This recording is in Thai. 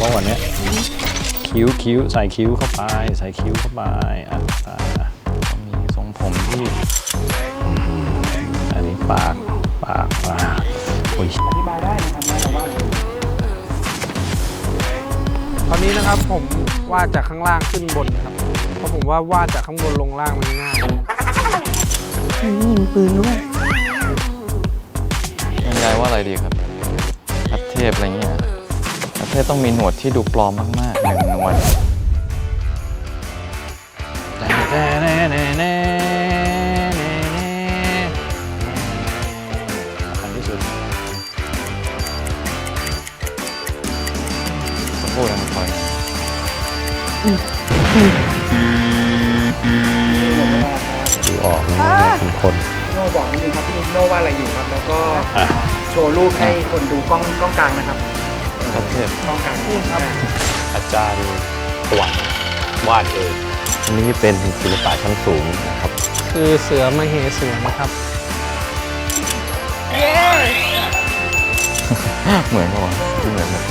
ก่อนเนี้ยคิ้วคิ้วใส่คิ้วเข้าไป ใส่คิ้วเข้าไปอะอะอะมีทรงผมที่อันนี้ปากปากอะโอ้ยอธิบายได้นะครับแต่ว่าตอนนี้นะครับผมวาดจากข้างล่างขึ้นบนนะครับเพราะผมว่าวาดจากข้างบนลงล่างมันง่ายนี่มีปืนด้วยยังไงว่าอะไรดีครับพัดเทพอะไรเงี้ย พัดเทพต้องมีหนวดที่ดูปลอมมากๆหนึ่งหนวดแน่แน่แน่แน่แน่สำคัญที่สุดสักครู่นะครับคอยดูออกนะว่าเป็นคนโน่บอกนิดนึงครับพี่โน่ว่าอะไรอยู่ครับ แล้วก็โชว์รูปให้คนดูกล้องกล้องกลางนะครับ พัดเทพกล้องกลางพูดครับ อาจารย์ตวัดวาดเองอันนี้เป็นศิลปะชั้นสูงนะครับๆคือเสือมเหสวนนะครับเหมือนป่าวะที่เหมือนแบบ